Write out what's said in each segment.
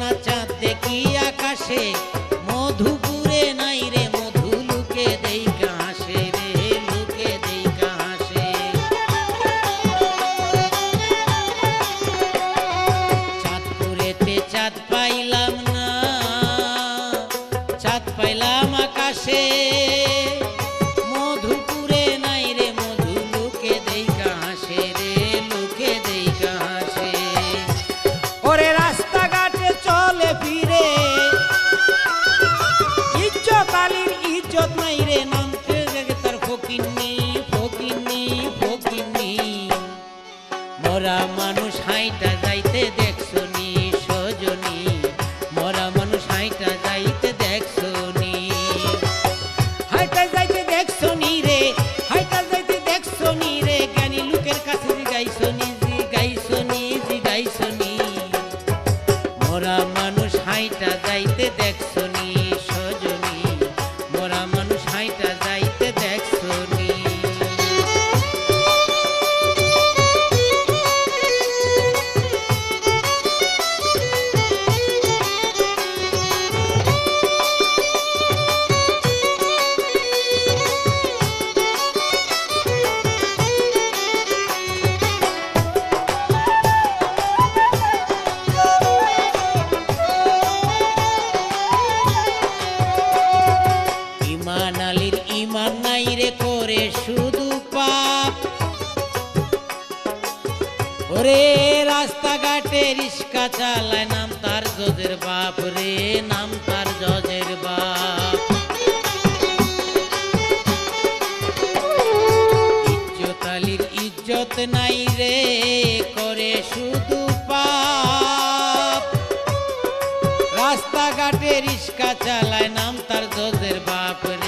না চাঁদ দেখি আকাশে মধুপুরে নাই ফকিন্নি মরা মানুষ হাইটা যাইতে দেখছ নি সজনী। মরা মানুষ হাইটা যাইতে হাইটা যাইতে রে, হাইটা যাইতে দেখছ নি রে। জ্ঞানী লোকের কাছে গাইছো নি জি গাইছো নি জি গাইছো নি মরা মানুষ হাইটা যাইতে দেখছ ওরে রাস্তাঘাটে রিস্কা চালায়, নাম তার জজের বাপ রে, নাম তার জজের বাপ। ইজ্জত আলীর ইজ্জত নাই রে, করে শুধু পাপ। রাস্তাঘাটে রিস্কা চালায়, নাম তার জজের বাপ রে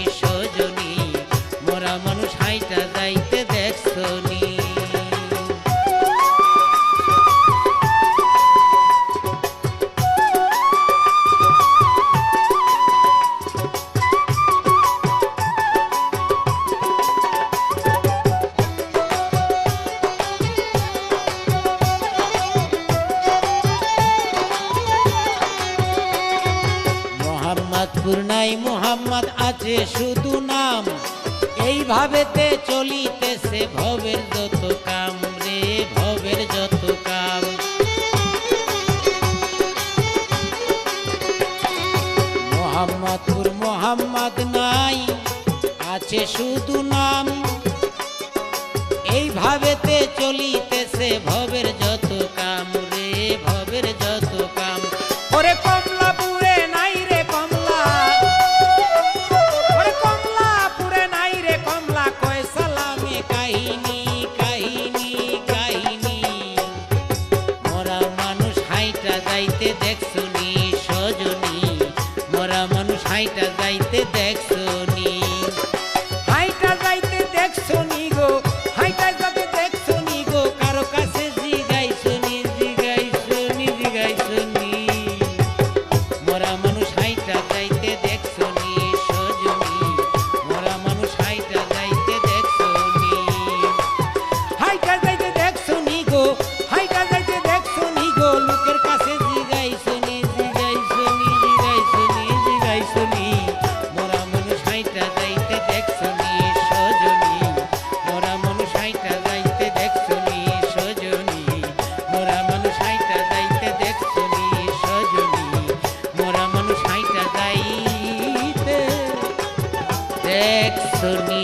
মোহাম্মদপুর নাই, মোহাম্মদ আছে শুধু নাম। এইভাবেতে চলিতেছে ভবের যত কাম রে, ভবের যত কাম। মোহাম্মদপুর মোহাম্মদ নাই, আছে শুধু নাম। এইভাবেতে চলিতেছে ভবের যত কাহিনী Sexo